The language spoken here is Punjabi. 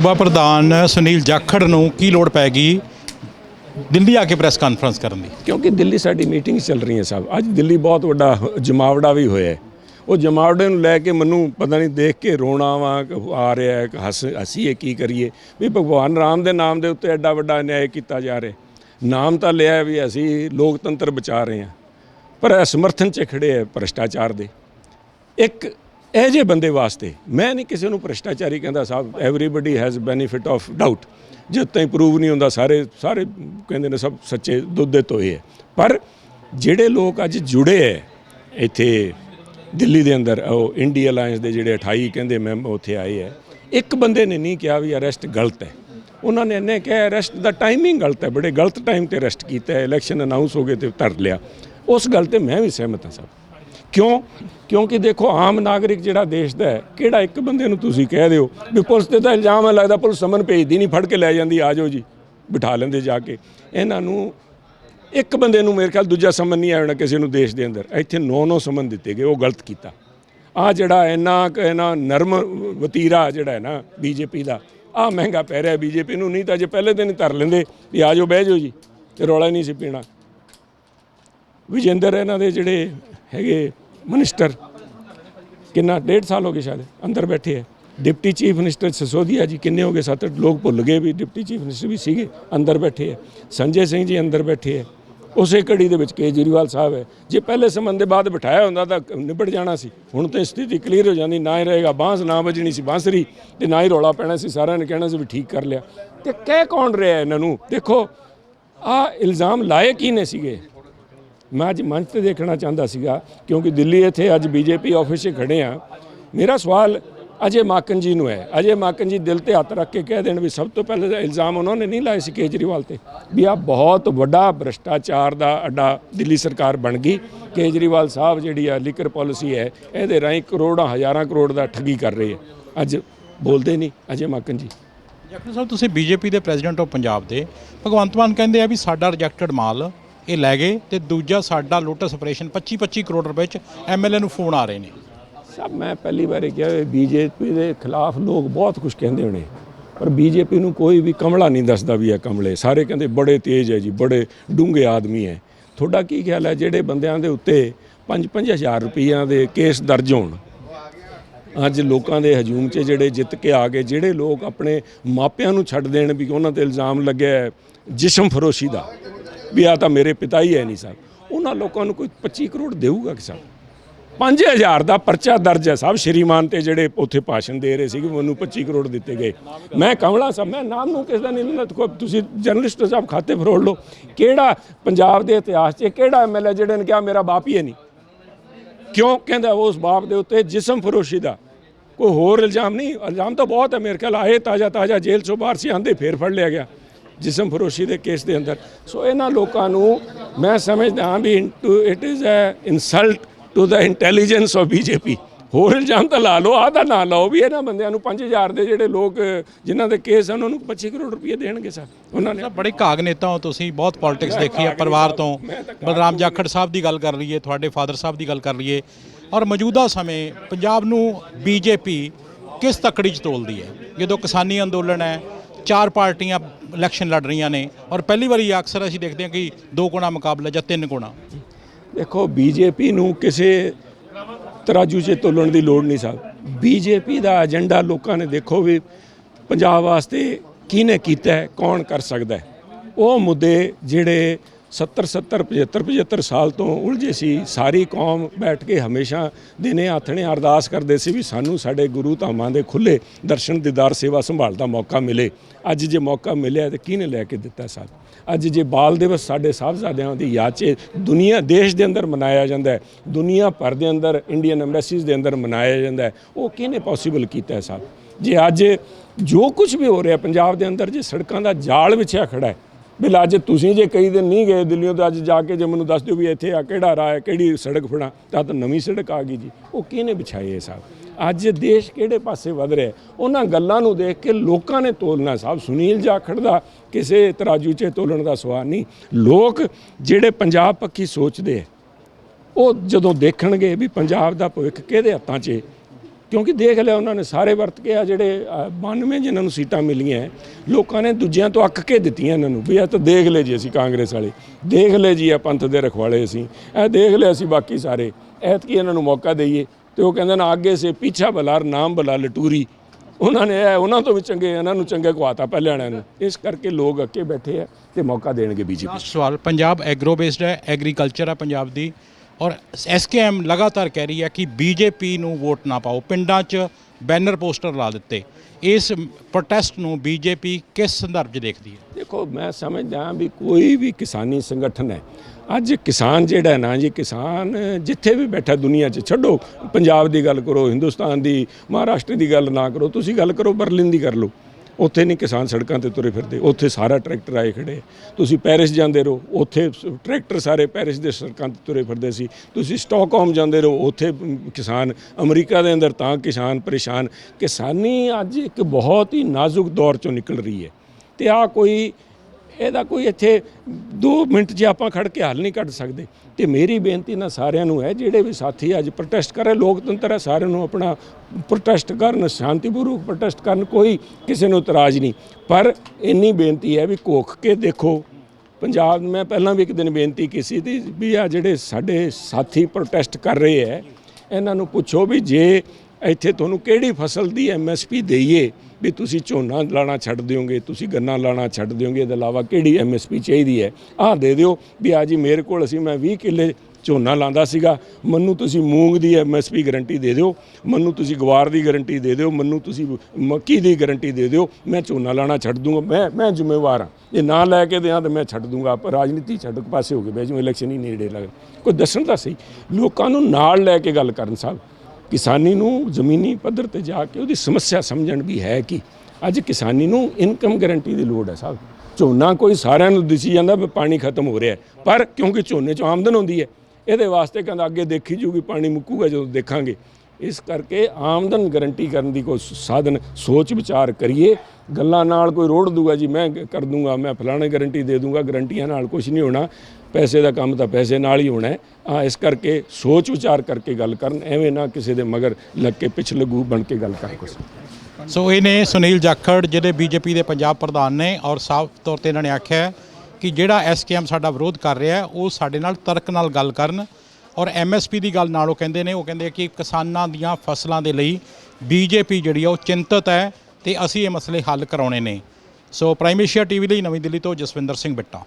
ਸੂਬਾ ਪ੍ਰਧਾਨ ਸੁਨੀਲ ਜਾਖੜ ਨੂੰ ਕੀ ਲੋੜ ਪੈ ਗਈ ਦਿੱਲੀ ਆ ਕੇ ਪ੍ਰੈਸ ਕਾਨਫਰੰਸ ਕਰਨ ਦੀ? ਕਿਉਂਕਿ ਦਿੱਲੀ ਸਾਡੀ ਮੀਟਿੰਗ ਚੱਲ ਰਹੀ ਹੈ ਸਾਹਿਬ ਅੱਜ ਦਿੱਲੀ ਬਹੁਤ ਵੱਡਾ ਜਮਾਵੜਾ ਵੀ ਹੋਇਆ ਉਹ ਜਮਾਵੜੇ ਨੂੰ ਲੈ ਕੇ ਮੈਨੂੰ ਪਤਾ ਨਹੀਂ ਦੇਖ ਕੇ ਰੋਣਾ ਵਾ, ਆ ਰਿਹਾ ਹੈ ਕਿ ਹੱਸ, ਹੱਸੀਏ, ਕੀ ਕਰੀਏ। ਵੀ ਭਗਵਾਨ ਰਾਮ ਦੇ ਨਾਮ ਦੇ ਉੱਤੇ ਐਡਾ ਵੱਡਾ ਅਨਿਆਏ ਕੀਤਾ ਜਾ ਰਿਹਾ ਨਾਮ ਤਾਂ ਲਿਆ ਵੀ ਅਸੀਂ ਲੋਕਤੰਤਰ ਬਚਾ ਰਹੇ ਹਾਂ, ਪਰ ਸਮਰਥਨ 'ਚ ਖੜੇ ਹੈ ਭ੍ਰਿਸ਼ਟਾਚਾਰ ਦੇ। ਇੱਕ ਇਹ ਜੇ ਬੰਦੇ ਵਾਸਤੇ, ਮੈਂ ਨਹੀਂ ਕਿਸੇ ਨੂੰ ਭ੍ਰਿਸ਼ਟਾਚਾਰੀ ਕਹਿੰਦਾ ਸਾਹਿਬ everybody has benefit of doubt ਜਦ ਤਾਈਂ ਪ੍ਰੂਵ ਨਹੀਂ ਹੁੰਦਾ, ਸਾਰੇ ਸਾਰੇ ਕਹਿੰਦੇ ਨੇ ਸਭ ਸੱਚੇ ਦੁੱਧ ਦੇ ਤੋਏ ਹੈ। ਪਰ ਜਿਹੜੇ ਲੋਕ ਅੱਜ ਜੁੜੇ ਹੈ ਇੱਥੇ ਦਿੱਲੀ ਦੇ ਅੰਦਰ, ਉਹ ਇੰਡੀਆ ਅਲਾਈਅੰਸ ਦੇ ਜਿਹੜੇ 28 ਕਹਿੰਦੇ ਮੈਂ ਉੱਥੇ ਆਏ ਹੈ, ਇੱਕ ਬੰਦੇ ਨੇ ਨਹੀਂ ਕਿਹਾ ਵੀ ਅਰੈਸਟ ਗਲਤ ਹੈ। ਉਹਨਾਂ ਨੇ ਇਹਨੇ ਕਿਹਾ ਅਰੈਸਟ ਦਾ ਟਾਈਮਿੰਗ ਗਲਤ ਹੈ, ਬੜੇ ਗਲਤ ਟਾਈਮ ਤੇ ਅਰੈਸਟ ਕੀਤਾ ਹੈ ਇਲੈਕਸ਼ਨ ਅਨਾਉਂਸ ਹੋ ਗਏ ਤੇ ਧਰ ਲਿਆ। ਉਸ ਗੱਲ ਤੇ ਮੈਂ ਵੀ ਸਹਿਮਤ ਹਾਂ ਸਭ ਕਿਉਂ? ਕਿਉਂਕਿ ਦੇਖੋ, ਆਮ ਨਾਗਰਿਕ ਜਿਹੜਾ ਦੇਸ਼ ਦਾ ਹੈ, ਕਿਹੜਾ ਇੱਕ ਬੰਦੇ ਨੂੰ ਤੁਸੀਂ ਕਹਿ ਦਿਓ ਵੀ ਪੁਲਿਸ ਤੇ ਤਾਂ ਇਲਜ਼ਾਮ ਹੈ, ਲੱਗਦਾ ਪੁਲਿਸ ਸਮਨ ਭੇਜਦੀ ਨਹੀਂ, ਫੜ ਕੇ ਲੈ ਜਾਂਦੀ, ਆ ਜਾਓ ਜੀ, ਬਿਠਾ ਲੈਂਦੇ ਜਾ ਕੇ। ਇਹਨਾਂ ਨੂੰ ਇੱਕ ਬੰਦੇ ਨੂੰ ਮੇਰੇ ਖਿਆਲ ਦੂਜਾ ਸਮਨ ਨਹੀਂ ਆਉਣਾ ਕਿਸੇ ਨੂੰ ਦੇਸ਼ ਦੇ ਅੰਦਰ। ਇੱਥੇ ਨੌ ਨੌ ਸਮਨ ਦਿੱਤੇ ਗਏ, ਉਹ ਗਲਤ ਕੀਤਾ। ਆ ਜਿਹੜਾ ਇੰਨਾ ਕੁ ਇਹਨਾਂ ਨਰਮ ਵਤੀਰਾ ਜਿਹੜਾ ਹੈ ਨਾ ਬੀਜੇਪੀ ਦਾ, ਆ ਮਹਿੰਗਾ ਪੈ ਰਿਹਾ ਬੀਜੇਪੀ ਨੂੰ, ਨਹੀਂ ਤਾਂ ਜੇ ਪਹਿਲੇ ਦਿਨ ਹੀ ਧਰ ਲੈਂਦੇ, ਵੀ ਆ ਜਾਓ, ਬਹਿ ਜਾਓ ਜੀ, ਤੇ ਰੌਲਾ ਨਹੀਂ ਸੀ ਪੀਣਾ। ਵਿਜੇਂਦਰ ਇਹਨਾਂ ਦੇ ਜਿਹੜੇ ਹੈਗੇ ਮਿਨਿਸਟਰ, ਕਿੰਨਾ, ਡੇਢ ਸਾਲ ਹੋ ਗਏ ਸ਼ਾਇਦ, ਅੰਦਰ ਬੈਠੇ ਹੈ ਡਿਪਟੀ ਚੀਫ ਮਿਨਿਸਟਰ ਸਸੋਦੀਆ ਜੀ, ਕਿੰਨੇ ਹੋ ਗਏ, ਸੱਤ ਅੱਠ ਲੋਕ ਭੁੱਲ ਗਏ ਵੀ ਡਿਪਟੀ ਚੀਫ ਮਿਨਿਸਟਰ ਵੀ ਸੀਗੇ, ਅੰਦਰ ਬੈਠੇ ਹੈ ਸੰਜੇ ਸਿੰਘ ਜੀ ਅੰਦਰ ਬੈਠੇ ਹੈ ਉਸੇ ਘੜੀ ਦੇ ਵਿੱਚ ਕੇਜਰੀਵਾਲ ਸਾਹਿਬ ਹੈ। ਜੇ ਪਹਿਲੇ ਸੰਬੰਧ ਦੇ ਬਾਅਦ ਬਿਠਾਇਆ ਹੁੰਦਾ ਤਾਂ ਨਿਬੜ ਜਾਣਾ ਸੀ। ਹੁਣ ਤਾਂ ਸਥਿਤੀ ਕਲੀਅਰ ਹੋ ਜਾਂਦੀ, ਨਾ ਹੀ ਰਹੇਗਾ। ਬਾਂਸ ਨਾ ਵੱਜਣੀ ਸੀ ਬਾਂਸਰੀ ਤੇ ਨਾ ਹੀ ਰੌਲਾ ਪੈਣਾ ਸੀ। ਸਾਰਿਆਂ ਨੇ ਕਹਿਣਾ ਸੀ ਵੀ ਠੀਕ ਕਰ ਲਿਆ। ਤੇ ਕਹਿ ਕੌਣ ਰਿਹਾ ਇਹਨਾਂ ਨੂੰ? ਦੇਖੋ ਆ ਇਲਜ਼ਾਮ ਲਾਏ ਕੀ ਨੇ ਸੀਗੇ। ਮੈਂ ਅੱਜ ਮੰਚ ਤੇ ਦੇਖਣਾ ਚਾਹੁੰਦਾ ਸੀਗਾ, ਕਿਉਂਕਿ ਦਿੱਲੀ ਇੱਥੇ ਅੱਜ ਬੀਜੇਪੀ ਆਫਿਸ 'ਚ ਖੜੇ ਆ। ਮੇਰਾ ਸਵਾਲ ਅਜੇ ਮਾਕਨ ਜੀ ਨੂੰ ਹੈ। ਅਜੇ ਮਾਕਨ ਜੀ ਦਿਲ ਤੇ ਹੱਥ ਰੱਖ ਕੇ ਕਹਿ ਦੇਣ ਵੀ ਸਭ ਤੋਂ ਪਹਿਲੇ ਤਾਂ ਇਲਜ਼ਾਮ ਉਹਨਾਂ ਨੇ ਨਹੀਂ ਲਾਏ ਸੀ ਕੇਜਰੀਵਾਲ ਤੇ, ਵੀ ਆ ਬਹੁਤ ਵੱਡਾ ਭ੍ਰਸ਼ਟਾਚਾਰ ਦਾ ਅੱਡਾ ਦਿੱਲੀ ਸਰਕਾਰ ਬਣ ਗਈ। ਕੇਜਰੀਵਾਲ ਸਾਹਿਬ ਜਿਹੜੀ ਆ ਲਿਕਰ ਪਾਲਿਸੀ ਹੈ, ਇਹਦੇ ਰਾਹੀਂ ਕਰੋੜਾਂ, ਹਜ਼ਾਰਾਂ ਕਰੋੜ ਦਾ ਠੱਗੀ ਕਰ ਰਹੇ ਹੈ ਅੱਜ ਬੋਲਦੇ ਨਹੀਂ ਅਜੇ ਮਾਕਨ ਜੀ। ਜਾਖੜ ਸਾਹਿਬ, ਤੁਸੀਂ ਬੀਜੇਪੀ ਦੇ ਪ੍ਰੈਜ਼ੀਡੈਂਟ ਹੋ ਪੰਜਾਬ ਦੇ। ਭਗਵੰਤ ਮਾਨ ਕਹਿੰਦੇ ਆ ਵੀ ਸਾਡਾ ਰਿਜੈਕਟਡ ਮਾਲ ਇਹ ਲੈ ਗਏ ਤੇ ਦੂਜਾ ਸਾਡਾ ਲੋਟਸ ਆਪਰੇਸ਼ਨ 25 25 ਕਰੋੜ ਰੁਪਏ ਚ ਐਮਐਲਏ ਨੂੰ ਫੋਨ ਆ ਰਹੇ ਨੇ। ਸਭ ਮੈਂ ਪਹਿਲੀ ਵਾਰੀ ਕਿਹਾ ਬੀਜੇਪੀ ਦੇ ਖਿਲਾਫ ਲੋਕ ਬਹੁਤ ਕੁਝ ਕਹਿੰਦੇ ਹੋਣੇ, ਪਰ ਬੀਜੇਪੀ ਨੂੰ ਕੋਈ ਵੀ ਕਮਲਾ ਨਹੀਂ ਦੱਸਦਾ ਵੀ ਇਹ ਕਮਲੇ। ਸਾਰੇ ਕਹਿੰਦੇ ਬੜੇ ਤੇਜ਼ ਹੈ ਜੀ, ਬੜੇ ਡੂੰਘੇ ਆਦਮੀ ਹੈ। ਤੁਹਾਡਾ ਕੀ ਖਿਆਲ ਹੈ ਜਿਹੜੇ ਬੰਦਿਆਂ ਦੇ ਉੱਤੇ 5 ਹਜ਼ਾਰ ਰੁਪਈਆ ਦੇ ਕੇਸ ਦਰਜ ਹੋਣ? ਅੱਜ ਲੋਕਾਂ ਦੇ ਹਜੂਮ 'ਚ ਜਿਹੜੇ ਜਿੱਤ ਕੇ ਆ ਗਏ, ਜਿਹੜੇ ਲੋਕ ਆਪਣੇ ਮਾਪਿਆਂ ਨੂੰ ਛੱਡ ਦੇਣ ਵੀ ਉਹਨਾਂ ਤੇ ਇਲਜ਼ਾਮ ਲੱਗਿਆ ਜਿਸਮ ਫਰੋਸ਼ੀ ਦਾ। ਵੀ ਆ ਤਾਂ ਮੇਰੇ ਪਿਤਾ ਹੀ ਹੈ ਨਹੀਂ ਸਾਹਿਬ ਉਹਨਾਂ ਲੋਕਾਂ ਨੂੰ ਕੋਈ 25 ਕਰੋੜ ਦੇਊਗਾ ਕਿ ਸਾਹਿਬ 5000 ਦਾ ਪਰਚਾ ਦਰਜ ਹੈ ਸਾਹਿਬ ਸ਼੍ਰੀਮਾਨ ਤੇ ਜਿਹੜੇ ਉੱਥੇ ਭਾਸ਼ਣ ਦੇ ਰਹੇ ਸੀ ਕਿ ਮੈਨੂੰ 25 ਕਰੋੜ ਦਿੱਤੇ ਗਏ। ਮੈਂ ਕਮਲਾ ਸਾਹਿਬ ਮੈਂ ਨਾਮ ਨੂੰ ਕਿਸੇ ਦਾ ਨਹੀਂ ਲੈਂਦਾ ਤੁਸੀਂ ਜਰਨਲਿਸਟ ਸਾਹਿਬ ਖਾਤੇ ਫਰੋੜ ਲਓ। ਕਿਹੜਾ ਪੰਜਾਬ ਦੇ ਇਤਿਹਾਸ 'ਚ, ਕਿਹੜਾ ਐਮਐਲਏ ਜਿਹੜੇ ਨੇ ਕਿਹਾ, ਮੇਰਾ ਬਾਪ ਹੀ ਹੈ ਨਹੀਂ। ਕਿਉਂ? ਕਹਿੰਦਾ ਉਸ ਬਾਪ ਦੇ ਉੱਤੇ ਜਿਸਮ ਫਰੋਸ਼ੀ ਦਾ। ਕੋਈ ਹੋਰ ਇਲਜ਼ਾਮ ਨਹੀਂ, ਇਲਜ਼ਾਮ ਤਾਂ ਬਹੁਤ ਹੈ ਮੇਰੇ ਖਿਆਲ, ਆਏ ਤਾਜ਼ਾ ਤਾਜ਼ਾ ਜੇਲ੍ਹ ਚੋਂ ਬਾਹਰ ਸੀ, ਆਂਦੇ ਫੇਰ ਫੜ ਲਿਆ ਗਿਆ। ਜਿਸਮ ਫਰੋਸ਼ੀ ਦੇ ਕੇਸ ਦੇ ਅੰਦਰ। ਸੋ ਇਹਨਾਂ ਲੋਕਾਂ ਨੂੰ ਮੈਂ ਸਮਝਦਾ ਹਾਂ ਵੀ it is a insult to the intelligence of BJP ਹੋਰ ਇਲਜ਼ਾਮ ਤਾਂ ਲਾ ਲਓ ਆਹ ਤਾਂ ਨਾ ਲਾਓ ਵੀ ਇਹਨਾਂ ਬੰਦਿਆਂ ਨੂੰ 5000 ਦੇ ਜਿਹੜੇ ਲੋਕ ਜਿਨ੍ਹਾਂ ਦੇ ਕੇਸ ਹਨ ਉਹਨਾਂ ਨੂੰ 25 ਕਰੋੜ ਰੁਪਏ ਦੇਣਗੇ ਸਰ। ਉਹਨਾਂ ਨੇ ਬੜੇ ਘਾਗ ਨੇਤਾ ਹੋ ਤੁਸੀਂ ਬਹੁਤ ਪੋਲਿਟਿਕਸ ਦੇਖੀ ਹੈ ਪਰਿਵਾਰ ਤੋਂ। ਬਲਰਾਮ ਜਾਖੜ ਸਾਹਿਬ ਦੀ ਗੱਲ ਕਰ ਲਈਏ ਤੁਹਾਡੇ ਫਾਦਰ ਸਾਹਿਬ ਦੀ ਗੱਲ ਕਰ ਲਈਏ। ਔਰ ਮੌਜੂਦਾ ਸਮੇਂ ਪੰਜਾਬ ਨੂੰ ਬੀਜੇਪੀ ਕਿਸ ਤਕੜੀ 'ਚ ਤੋਲਦੀ ਹੈ? ਜਦੋਂ ਕਿਸਾਨੀ ਅੰਦੋਲਨ ਹੈ ਚਾਰ ਪਾਰਟੀਆਂ ਇਲੈਕਸ਼ਨ ਲੜ ਰਹੀਆਂ ਨੇ ਔਰ ਪਹਿਲੀ ਵਾਰੀ ਅਕਸਰ ਅਸੀਂ ਦੇਖਦੇ ਹਾਂ ਕਿ ਦੋ ਕੋਣਾ ਮੁਕਾਬਲਾ ਜਾਂ ਤਿੰਨ ਕੋਣਾ ਦੇਖੋ, ਬੀਜੇਪੀ ਨੂੰ ਕਿਸੇ ਤਰਾਜੂ 'ਚ ਤੋਲਣ ਦੀ ਲੋੜ ਨਹੀਂ ਸਾਹਿਬ ਬੀਜੇਪੀ ਦਾ ਏਜੰਡਾ ਲੋਕਾਂ ਨੇ ਦੇਖੋ ਵੀ ਪੰਜਾਬ ਵਾਸਤੇ ਕਿਹਨੇ ਕੀਤਾ ਹੈ, ਕੌਣ ਕਰ ਸਕਦਾ ਹੈ। ਉਹ ਮੁੱਦੇ ਜਿਹੜੇ 70 70 75 75 ਸਾਲ ਤੋਂ ਉਲਝੇ ਸੀ। ਸਾਰੀ ਕੌਮ ਬੈਠ ਕੇ ਹਮੇਸ਼ਾ ਦਿਨੇ ਆਥਣੇ ਅਰਦਾਸ ਕਰਦੇ ਸੀ ਵੀ ਸਾਨੂੰ ਸਾਡੇ ਗੁਰੂ ਧਾਮਾਂ ਦੇ ਖੁੱਲੇ ਦਰਸ਼ਨ ਦੀਦਾਰ ਸੇਵਾ ਸੰਭਾਲ ਦਾ ਮੌਕਾ ਮਿਲੇ। ਅੱਜ ਜੇ ਮੌਕਾ ਮਿਲਿਆ ਤੇ ਕਿਹਨੇ ਲੈ ਕੇ ਦਿੱਤਾ ਸਾਹਿਬ ਅੱਜ ਜੇ ਬਾਲ ਦਿਵਸ ਸਾਡੇ ਸਾਹਿਬਜ਼ਾਦਿਆਂ ਦੀ ਯਾਦ 'ਚ ਦੁਨੀਆ, ਦੇਸ਼ ਦੇ ਅੰਦਰ ਮਨਾਇਆ ਜਾਂਦਾ ਹੈ, ਦੁਨੀਆ ਭਰ ਦੇ ਅੰਦਰ ਇੰਡੀਅਨ ਐਮਬੈਸੀਜ਼ ਦੇ ਅੰਦਰ ਮਨਾਇਆ ਜਾਂਦਾ ਹੈ, ਉਹ ਕਿਹਨੇ ਪੋਸੀਬਲ ਕੀਤਾ ਹੈ ਸਾਹਿਬ ਜੇ ਅੱਜ ਜੋ ਕੁਝ ਵੀ ਹੋ ਰਿਹਾ, ਪੰਜਾਬ ਦੇ ਅੰਦਰ ਜੇ ਸੜਕਾਂ ਦਾ ਜਾਲ ਵਿਛਿਆ ਖੜਾ ਹੈ ਬਿਲ ਅੱਜ ਤੁਸੀਂ ਜੇ ਕਈ ਦਿਨ ਨਹੀਂ ਗਏ ਦਿੱਲੀੋਂ ਤਾਂ ਅੱਜ ਜਾ ਕੇ ਜੇ ਮੈਨੂੰ ਦੱਸ ਦਿਓ ਵੀ ਇੱਥੇ ਆ ਕਿਹੜਾ ਰਾਹ ਹੈ, ਕਿਹੜੀ ਸੜਕ ਫੜਾ, ਤਾਂ ਤਾਂ ਨਵੀਂ ਸੜਕ ਆ ਗਈ ਜੀ। ਉਹ ਕਿਹਨੇ ਵਿਛਾਈ ਹੈ ਸਾਹਿਬ ਅੱਜ ਦੇਸ਼ ਕਿਹੜੇ ਪਾਸੇ ਵਧ ਰਿਹਾ ਉਹਨਾਂ ਗੱਲਾਂ ਨੂੰ ਦੇਖ ਕੇ ਲੋਕਾਂ ਨੇ ਤੋਲਣਾ ਸਾਹਿਬ ਸੁਨੀਲ ਜਾਖੜ ਦਾ ਕਿਸੇ ਤਰਾਜੂ 'ਚ ਤੋਲਣ ਦਾ ਸਵਾਲ ਨਹੀਂ। ਲੋਕ ਜਿਹੜੇ ਪੰਜਾਬ ਪੱਖੀ ਸੋਚਦੇ ਆ, ਉਹ ਜਦੋਂ ਦੇਖਣਗੇ ਵੀ ਪੰਜਾਬ ਦਾ ਭਵਿੱਖ ਕਿਹਦੇ ਹੱਥਾਂ 'ਚ ਕਿਉਂਕਿ ਦੇਖ ਲਿਆ ਉਹਨਾਂ ਨੇ ਸਾਰੇ ਵਰਤ ਕੇ ਆ ਜਿਹੜੇ ਅ, 92 ਜਿਨ੍ਹਾਂ ਨੂੰ ਸੀਟਾਂ ਮਿਲੀਆਂ ਲੋਕਾਂ ਨੇ ਦੂਜਿਆਂ ਤੋਂ ਅੱਕ ਕੇ ਦਿੱਤੀਆਂ ਇਹਨਾਂ ਨੂੰ ਵੀ ਇਹ ਤਾਂ ਦੇਖ ਲੈ ਜੀ ਅਸੀਂ ਕਾਂਗਰਸ ਵਾਲੇ ਦੇਖ ਲੈ ਜੀ ਇਹ ਪੰਥ ਦੇ ਰਖਵਾਲੇ ਅਸੀਂ ਇਹ ਦੇਖ ਲਿਆ ਅਸੀਂ ਬਾਕੀ ਸਾਰੇ ਐਤਕੀ ਇਹਨਾਂ ਨੂੰ ਮੌਕਾ ਦਈਏ ਤੇ ਉਹ ਕਹਿੰਦੇ ਨਾ ਅੱਗੇ ਸੇ ਪਿੱਛਾ ਬਲਾਰ ਨਾਮ ਬਲਾ ਲਟੂਰੀ ਉਹਨਾਂ ਨੇ ਇਹ ਉਹਨਾਂ ਤੋਂ ਵੀ ਚੰਗੇ ਇਹਨਾਂ ਨੂੰ ਚੰਗੇ ਕਵਾਤਾ ਪਹਿਲੇ ਵਾਲਿਆਂ ਨੂੰ ਇਸ ਕਰਕੇ ਲੋਕ ਅੱਕੇ ਬੈਠੇ ਆ ਤੇ ਮੌਕਾ ਦੇਣਗੇ ਬੀਜੇਪੀ ਲਾਸਟ ਸਵਾਲ ਪੰਜਾਬ ਐਗਰੋ ਬੇਸਡ ਹੈ ਐਗਰੀਕਲਚਰ ਆ ਪੰਜਾਬ ਦੀ ਔਰ ਐਸਕੇਐਮ ਲਗਾਤਾਰ ਕਹਿ ਰਹੀ ਹੈ ਕਿ ਬੀਜੇਪੀ ਨੂੰ ਵੋਟ ਨਾ ਪਾਓ। ਪਿੰਡਾਂ 'ਚ ਬੈਨਰ ਪੋਸਟਰ ਲਾ ਦਿੱਤੇ। ਇਸ ਪ੍ਰੋਟੈਸਟ ਨੂੰ ਬੀਜੇਪੀ ਕਿਸ ਸੰਦਰਭ 'ਚ ਦੇਖਦੀ ਹੈ? ਦੇਖੋ, ਮੈਂ ਸਮਝਦਾ ਵੀ ਕੋਈ ਵੀ ਕਿਸਾਨੀ ਸੰਗਠਨ ਹੈ, ਅੱਜ ਕਿਸਾਨ ਜਿਹੜਾ ਨਾ, ਜੀ ਕਿਸਾਨ ਜਿੱਥੇ ਵੀ ਬੈਠਾ ਦੁਨੀਆ 'ਚ, ਛੱਡੋ, ਪੰਜਾਬ ਦੀ ਗੱਲ ਕਰੋ, ਹਿੰਦੁਸਤਾਨ ਦੀ, ਮਹਾਰਾਸ਼ਟਰ ਦੀ ਗੱਲ ਨਾ ਕਰੋ, ਤੁਸੀਂ ਗੱਲ ਕਰੋ, ਬਰਲਿਨ ਦੀ ਕਰ ਲਓ। ਉੱਥੇ ਨਹੀਂ ਕਿਸਾਨ ਸੜਕਾਂ ਤੇ ਤੁਰੇ ਫਿਰਦੇ, ਉੱਥੇ ਸਾਰਾ ਟਰੈਕਟਰ ਆਏ ਖੜੇ। ਤੁਸੀਂ ਪੈਰਿਸ ਜਾਂਦੇ ਰਹੋ, ਉੱਥੇ ਟਰੈਕਟਰ ਸਾਰੇ ਪੈਰਿਸ ਦੇ ਸੜਕਾਂ ਤੇ ਤੁਰੇ ਫਿਰਦੇ ਸੀ। ਤੁਸੀਂ ਸਟਾਕਹੋਮ ਜਾਂਦੇ ਰਹੋ, ਉੱਥੇ ਕਿਸਾਨ ਅਮਰੀਕਾ ਦੇ ਅੰਦਰ ਤਾਂ ਕਿਸਾਨ ਪਰੇਸ਼ਾਨ। ਕਿਸਾਨੀ ਅੱਜ ਇੱਕ ਬਹੁਤ ਹੀ ਨਾਜ਼ੁਕ ਦੌਰ ਚੋਂ ਨਿਕਲ ਰਹੀ ਹੈ। ਤੇ ਆ ਕੋਈ ਇਹਦਾ ਕੋਈ ਇੱਥੇ 2 ਮਿੰਟ ਜੇ ਆਪਾਂ ਖੜ ਕੇ ਹੱਲ ਨਹੀਂ ਕੱਢ ਸਕਦੇ। ਤੇ ਮੇਰੀ ਬੇਨਤੀ ਨਾ ਸਾਰਿਆਂ ਨੂੰ ਹੈ, ਜਿਹੜੇ ਵੀ ਸਾਥੀ ਅੱਜ ਪ੍ਰੋਟੈਸਟ ਕਰ ਰਹੇ, ਲੋਕਤੰਤਰ ਹੈ, ਸਾਰਿਆਂ ਨੂੰ ਆਪਣਾ ਪ੍ਰੋਟੈਸਟ ਕਰਨ, ਸ਼ਾਂਤੀਪੂਰਵਕ ਪ੍ਰੋਟੈਸਟ ਕਰਨ, ਕੋਈ ਕਿਸੇ ਨੂੰ ਇਤਰਾਜ਼ ਨਹੀਂ। ਪਰ ਇੰਨੀ ਬੇਨਤੀ ਹੈ ਵੀ ਕੋਖ ਕੇ ਦੇਖੋ। ਪੰਜਾਬ, ਮੈਂ ਪਹਿਲਾਂ ਵੀ ਇੱਕ ਦਿਨ ਬੇਨਤੀ ਕੀਤੀ ਸੀ ਵੀ ਆ ਜਿਹੜੇ ਸਾਡੇ ਸਾਥੀ ਪ੍ਰੋਟੈਸਟ ਕਰ ਰਹੇ ਹੈ, ਇਹਨਾਂ ਨੂੰ ਪੁੱਛੋ ਵੀ ਜੇ ਇੱਥੇ ਤੁਹਾਨੂੰ ਕਿਹੜੀ ਫਸਲ ਦੀ ਐਮਐਸਪੀ ਦਈਏ ਵੀ ਤੁਸੀਂ ਝੋਨਾ ਲਾਣਾ ਛੱਡ ਦਿਓਗੇ, ਤੁਸੀਂ ਗੰਨਾ ਲਾਣਾ ਛੱਡ ਦਿਓਗੇ, ਇਹਦੇ ਇਲਾਵਾ ਕਿਹੜੀ ਐਮਐਸਪੀ ਚਾਹੀਦੀ ਹੈ? ਆਹ ਦੇ ਦਿਓ ਵੀ ਆ ਜੀ ਮੇਰੇ ਕੋਲ ਅਸੀਂ ਮੈਂ 20 ਕਿੱਲੇ ਝੋਨਾ ਲਾਂਦਾ ਸੀਗਾ, ਮੈਨੂੰ ਤੁਸੀਂ ਮੂੰਗ ਦੀ ਐਮਐਸਪੀ ਗਾਰੰਟੀ ਦੇ ਦਿਓ, ਮੈਨੂੰ ਤੁਸੀਂ ਗਵਾਰ ਦੀ ਗਾਰੰਟੀ ਦੇ ਦਿਓ, ਮੈਨੂੰ ਤੁਸੀਂ ਮੱਕੀ ਦੀ ਗਾਰੰਟੀ ਦੇ ਦਿਓ, ਮੈਂ ਝੋਨਾ ਲਾਣਾ ਛੱਡ ਦੂੰਗਾ, ਮੈਂ ਮੈਂ ਜ਼ਿੰਮੇਵਾਰ ਹਾਂ। ਜੇ ਨਾ ਲੈ ਕੇ ਦਿਆਂ ਤਾਂ ਮੈਂ ਛੱਡ ਦੂੰਗਾ ਪਰ ਰਾਜਨੀਤੀ ਛੱਡ ਪਾਸੇ ਹੋ ਗਏ ਬਈ ਜਿਵੇਂ ਇਲੈਕਸ਼ਨ ਹੀ ਨੇੜੇ ਲੱਗ ਕੋਈ ਦੱਸਣ ਤਾਂ ਸਹੀ। ਲੋਕਾਂ ਨੂੰ ਨਾਲ ਲੈ ਕੇ ਗੱਲ ਕਰਨ ਸਾਹਿਬ ਕਿਸਾਨੀ ਨੂੰ ਜ਼ਮੀਨੀ ਪੱਧਰ ਤੇ ਜਾ ਕੇ ਉਹਦੀ ਸਮੱਸਿਆ ਸਮਝਣ ਵੀ ਹੈ ਕਿ? ਅੱਜ ਕਿਸਾਨੀ ਨੂੰ ਇਨਕਮ ਗਾਰੰਟੀ ਦੀ ਲੋੜ ਹੈ ਸਾਹਿਬ ਝੋਨਾ ਕੋਈ ਸਾਰਿਆਂ ਨੂੰ ਦਿਸੀ ਜਾਂਦਾ ਵੀ ਪਾਣੀ ਖਤਮ ਹੋ ਰਿਹਾ ਪਰ ਕਿਉਂਕਿ ਝੋਨੇ 'ਚੋਂ ਆਮਦਨ ਹੁੰਦੀ ਹੈ, ਇਹਦੇ ਵਾਸਤੇ ਕਹਿੰਦਾ ਅੱਗੇ ਦੇਖੀ ਜੂਗੀ ਪਾਣੀ ਮੁੱਕੂਗਾ ਜਦੋਂ ਦੇਖਾਂਗੇ। ਇਸ ਕਰਕੇ ਆਮਦਨ ਗਾਰੰਟੀ ਕਰਨ ਦੀ ਕੋਈ ਸਾਧਨ, ਸੋਚ ਵਿਚਾਰ ਕਰੀਏ। ਗੱਲਾਂ ਨਾਲ ਕੋਈ ਰੋੜ ਦੂਗਾ ਜੀ, ਮੈਂ ਕਰ ਦੂੰਗਾ, ਮੈਂ ਫਲਾਣੇ ਗਾਰੰਟੀ ਦੇ ਦੂੰਗਾ, ਗਾਰੰਟੀਆਂ ਨਾਲ ਕੁਝ ਨਹੀਂ ਹੋਣਾ। ਪੈਸੇ ਦਾ ਕੰਮ ਤਾਂ ਪੈਸੇ ਨਾਲ ਹੀ ਹੋਣਾ ਹੈ। ਆ ਇਸ ਕਰਕੇ ਸੋਚ ਵਿਚਾਰ ਕਰਕੇ ਗੱਲ ਕਰਨ, ਐਵੇਂ ਨਾ ਕਿਸੇ ਦੇ ਮਗਰ ਲੱਗ ਕੇ ਪਿਛ ਬਣ ਕੇ ਗੱਲ ਕਰ ਕੁਛ। ਸੋ ਇਹ ਨੇ ਸੁਨੀਲ ਜਾਖੜ ਜਿਹੜੇ ਬੀਜੇਪੀ ਦੇ ਪੰਜਾਬ ਪ੍ਰਧਾਨ ਨੇ, ਔਰ ਸਾਫ਼ ਤੌਰ ਤੇ ਇਹਨਾਂ ਨੇ ਆਖਿਆ ਕਿ ਜਿਹੜਾ ਐਸਕੇਐਮ ਸਾਡਾ ਵਿਰੋਧ ਕਰ ਰਿਹਾ ਉਹ ਸਾਡੇ ਨਾਲ ਤਰਕ ਨਾਲ ਗੱਲ ਕਰਨ, ਔਰ ਐਮਐਸਪੀ ਦੀ ਗੱਲ ਨਾਲ ਉਹ ਕਹਿੰਦੇ ਨੇ, ਉਹ ਕਹਿੰਦੇ ਕਿ ਕਿਸਾਨਾਂ ਦੀਆਂ ਫਸਲਾਂ ਦੇ ਲਈ ਬੀਜੇਪੀ ਜਿਹੜੀ ਆ, ਉਹ ਚਿੰਤਤ ਹੈ ਤੇ ਅਸੀਂ ਇਹ ਮਸਲੇ ਹੱਲ ਕਰਾਉਣੇ ਨੇ। ਸੋ ਪ੍ਰਾਈਮੇਸ਼ੀਆ ਟੀਵੀ ਲਈ ਨਵੀਂ ਦਿੱਲੀ ਤੋਂ ਜਸਵਿੰਦਰ ਸਿੰਘ ਬਿੱਟਾ।